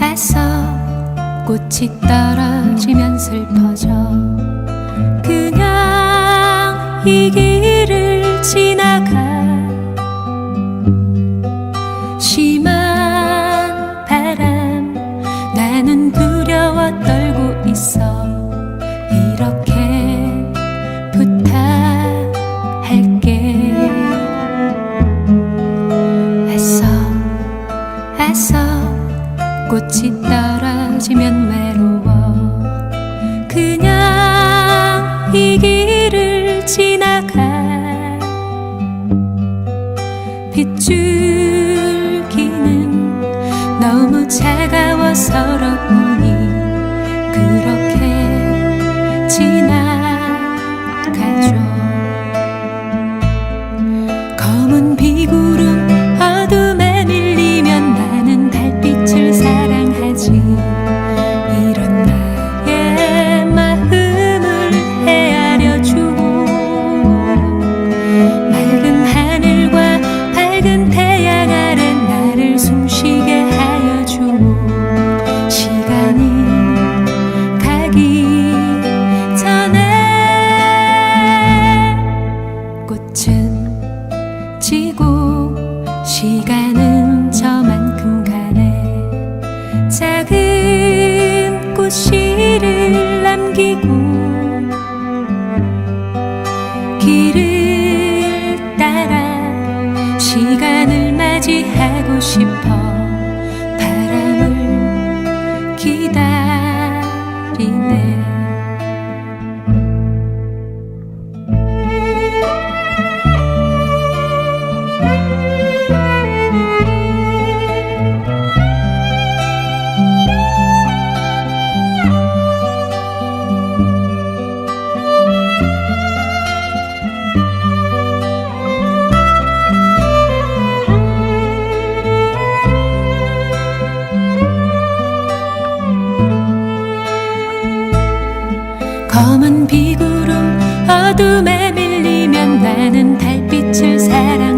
애써 꽃이 떨어지면 슬퍼져. 그냥 이 길을 지나가. 심한 바람 나는 두려워 떨고 있어. 이렇게 부탁할게. 애써 애써 꽃이 떨어지면 외로워. 그냥 이 길을 지나가. 빗줄기는 너무 차가워 서러우니 그렇게 지나가죠. 검은 비구름 꽃 검은 비구름 어둠에 밀리면 나는 달빛을 사랑